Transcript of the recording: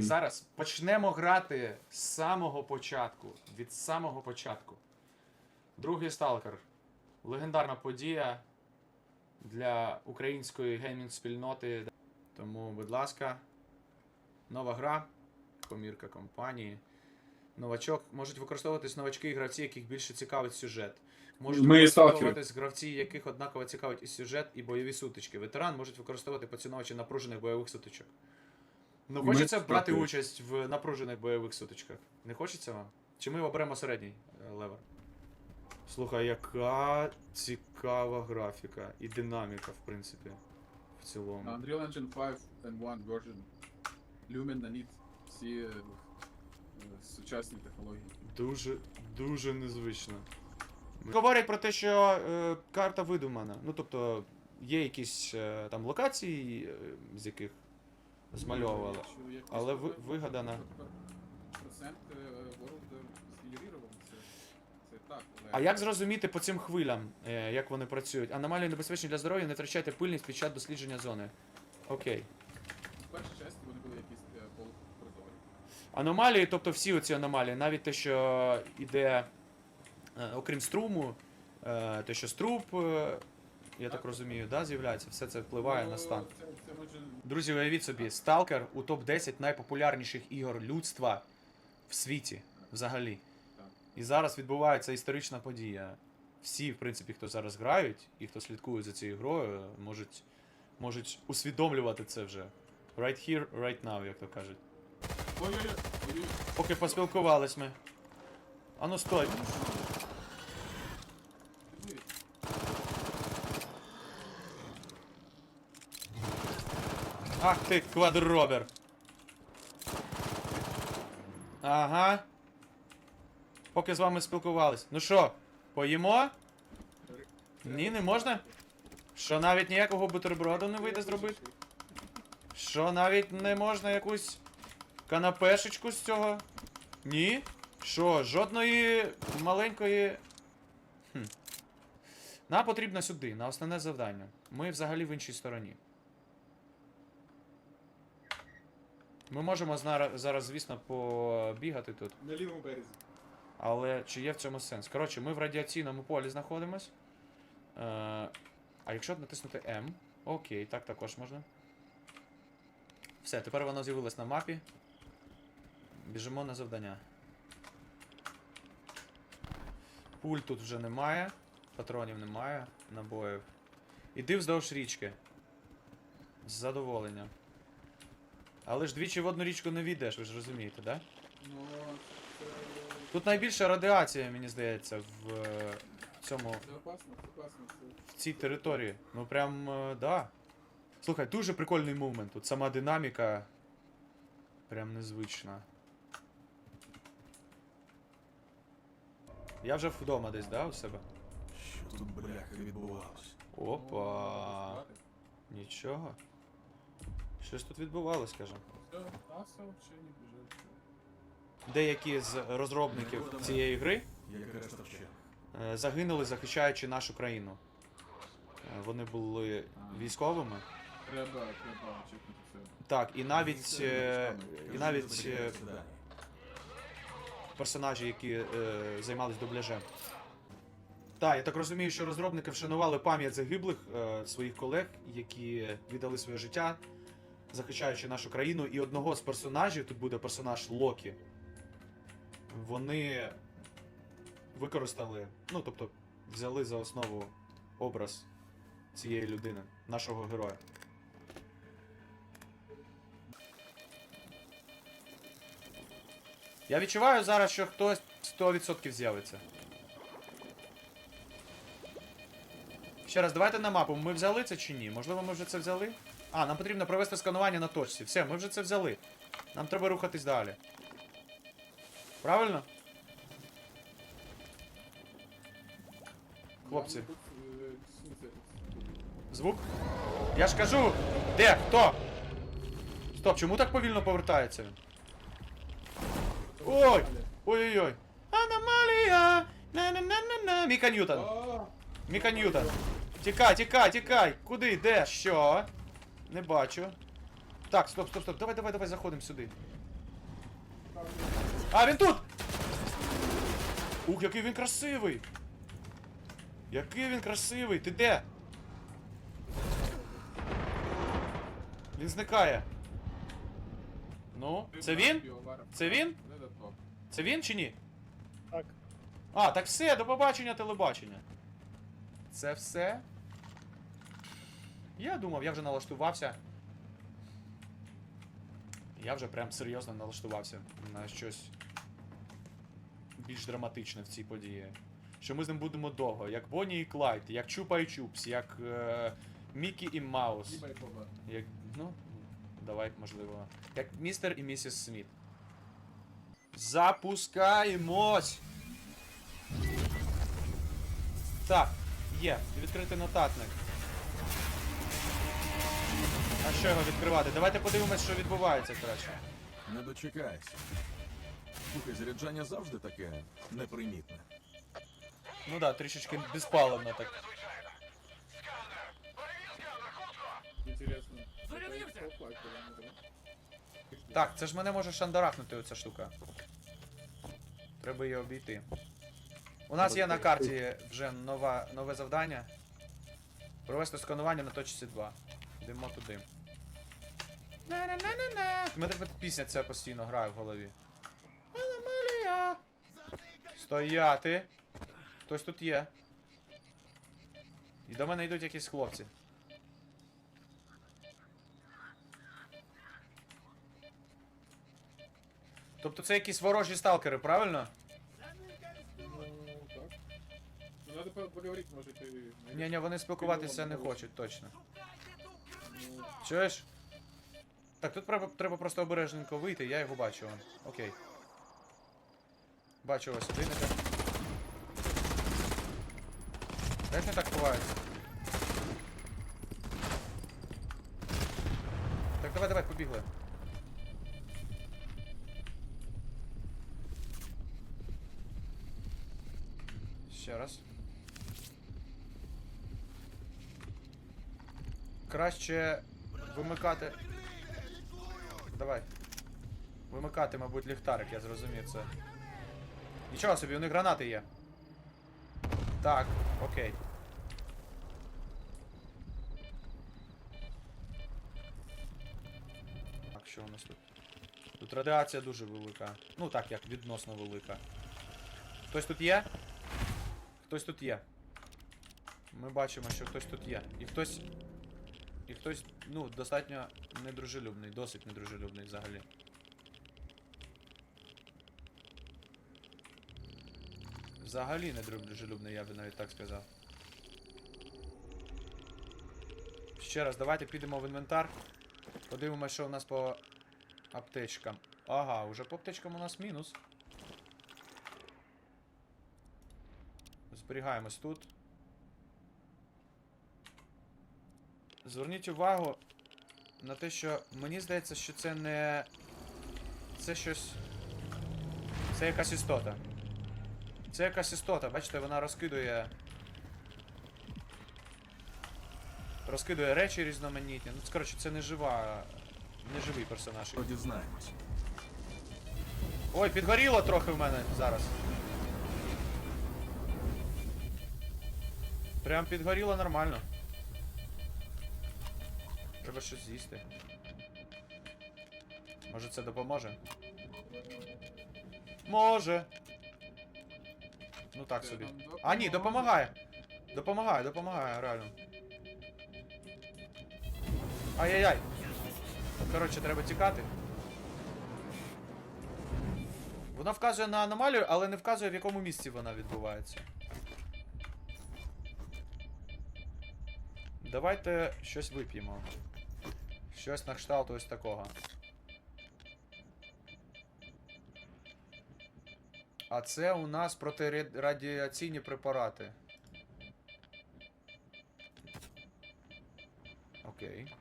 Зараз почнемо грати з самого початку. Від самого початку. Другий сталкер. Легендарна подія для української геймінг-спільноти. Тому, будь ласка, нова гра, комірка компанії. Новачок можуть використовуватись новачки і гравці, яких більше цікавить сюжет. Можуть Ми використовуватись гравці, яких однаково цікавить і сюжет, і бойові сутички. Ветеран можуть використовувати поціновувачі напружених бойових сутичок. Ну, Ми хочеться брати сталкери. участь в напружених бойових сутичках. Не хочеться вам? Чи ми оберемо середній е, левер? Слухай, яка цікава графіка і динаміка, в принципі, в цілому. Unreal Engine 5 and 1 version. Lumen на NIT. Всі е, е, сучасні технології. Дуже, дуже незвично. Говорять про те, що е, карта видумана. Ну, тобто, є якісь е, там локації, е, з яких змальовували. Але ви- вигадана. Процент е, World згенерував, це, це так. Але А як зрозуміти по цим хвилям, е, як вони працюють? Аномалії небезпечні для здоров'я, не втрачайте пильність під час дослідження зони. Окей. в першій часті вони були якісь е, полукоридори. Аномалії, тобто всі оці аномалії, навіть те, що іде, е, окрім струму, е, те, що струб, е, я так розумію, да, з'являється, все це впливає на стан. Це, це. Друзі, уявіть собі, Stalker у топ-10 найпопулярніших ігор людства в світі взагалі. І зараз відбувається історична подія. Всі, в принципі, хто зараз грають і хто слідкує за цією грою, можуть, можуть усвідомлювати це вже. Right here, right now, як то кажуть. Ой-ой-ой! ой-ой. Поки поспілкувались ми. Ану стой. Ви. Ах ти, квадробер. Ага. Поки з вами спілкувались. Ну що, поїмо? Ні, не можна? Що навіть ніякого бутерброду не вийде зробити? Що навіть не можна якусь канапешечку з цього? Ні? Що, жодної маленької. Хм. Нам потрібно сюди, на основне завдання. Ми взагалі в іншій стороні. Ми можемо знара- зараз, звісно, побігати тут. На лівому березі. Але чи є в цьому сенс? Коротше, ми в радіаційному полі знаходимось. Е, а якщо натиснути М. Окей, так також можна. Все, тепер воно з'явилось на мапі. Біжимо на завдання. Пуль тут вже немає. Патронів немає, набоїв. Іди вздовж річки. З задоволенням. Але ж двічі в одну річку не війдеш, ви ж розумієте, да? Ну, це... Тут найбільша радіація, мені здається, в е, цьому Це опасно, це опасно. Це... в цій території. Ну прям е, да. Слухай, дуже прикольний мувмент. Тут сама динаміка. Прям незвична. Я вже вдома десь, да, у себе? Що тут бляха відбувалось? Опа. Ну, Нічого. Щось тут відбувалось, біжать. Деякі з розробників цієї гри е, загинули, захищаючи нашу країну. Е, Вони були військовими. Треба, треба чекнути це. Так, і навіть, е, і навіть е, персонажі, які е, займались дубляжем. Так, я так розумію, що розробники вшанували пам'ять загиблих е, своїх колег, які віддали своє життя, захищаючи нашу країну. І одного з персонажів, тут буде персонаж Локі. Вони використали, ну тобто, взяли за основу образ цієї людини, нашого героя. Я відчуваю зараз, що хтось 100% з'явиться. Ще раз, давайте на мапу. Ми взяли це чи ні? Можливо, ми вже це взяли? А, нам потрібно провести сканування на точці. Все, ми вже це взяли. Нам треба рухатись далі. Правильно? Хлопці. Звук? Я ж кажу! Де? Хто? Стоп, чому так повільно повертається він? Ой! Ой-ой-ой! Аномалія! На-на-на-на-на! Міка Ньютон! Міка Ньютон! Тікай, тікай, тікай! Куди? Де? Що? Не бачу. Так, стоп, стоп, стоп. Давай, давай, давай заходимо сюди. А, він тут! Ух, який він красивий! Який він красивий! Ти де? Він зникає. Ну, це він? Це він? Це він чи ні? Так. А, так все, до побачення телебачення. Це все? Я думав, я вже налаштувався. Я вже прям серйозно налаштувався на щось більш драматичне в цій події. Що ми з ним будемо довго, як Бонні і Клайд, як Чупа і Чупс, як е, Мікі і Маус. Як. Ну, давай, можливо. Як містер і місіс Сміт. Запускаємось! Так, є. Відкритий нотатник. А що його відкривати? Давайте подивимось, що відбувається краще. Не дочекайся. Слухай, заряджання завжди таке непримітне. Ну да, трішечки безпаливно так. Интересно. Так, це ж мене може шандарахнути оця штука. Треба її обійти. У нас є на карті вже нова, нове завдання. Провести сканування на точці 2. Йдемо туди. На-на-на-на-на. У мене пісня ця постійно грає в голові. Аномалія. Стояти. Хтось тут є. І до мене йдуть якісь хлопці. Тобто це якісь ворожі сталкери, правильно? Ну, так. Ну, надо по- поговорить, может, и... Ні, ні, вони спілкуватися не хочуть, точно. Чуєш? Так, тут треба, треба просто обережненько вийти, я його бачу. Окей. Бачу вас, сюди. Як не так ховається? Так, давай, давай, побігли. Ще раз. Краще вимикати. Давай. Вимикати, мабуть, ліхтарик, я зрозумів це. Нічого собі, у них гранати є. Так, окей. Так, що у нас тут? Тут радіація дуже велика. Ну так, як відносно велика. Хтось тут є? Хтось тут є. Ми бачимо, що хтось тут є. І хтось. І хтось, ну, достатньо недружелюбний, досить недружелюбний взагалі. Взагалі недружелюбний, я би навіть так сказав. Ще раз, давайте підемо в інвентар. Подивимося, що у нас по аптечкам. Ага, уже по аптечкам у нас мінус. Зберігаємось тут. Зверніть увагу на те, що мені здається, що це не. Це щось. Це якась істота. Це якась істота, бачите, вона розкидує. Розкидує речі різноманітні. Ну, коротше, це не жива. Не живий персонаж. То дізнаємось. Ой, підгоріло трохи в мене зараз. Прям підгоріло нормально. Треба щось з'їсти. Може це допоможе? Може. Ну так собі. А ні, допомагає. Допомагає, допомагає, реально. Ай-яй-яй. Коротше, треба тікати. Вона вказує на аномалію, але не вказує, в якому місці вона відбувається. Давайте щось вип'ємо. Щось на кшталт ось такого. А це у нас протирадіаційні препарати. Окей.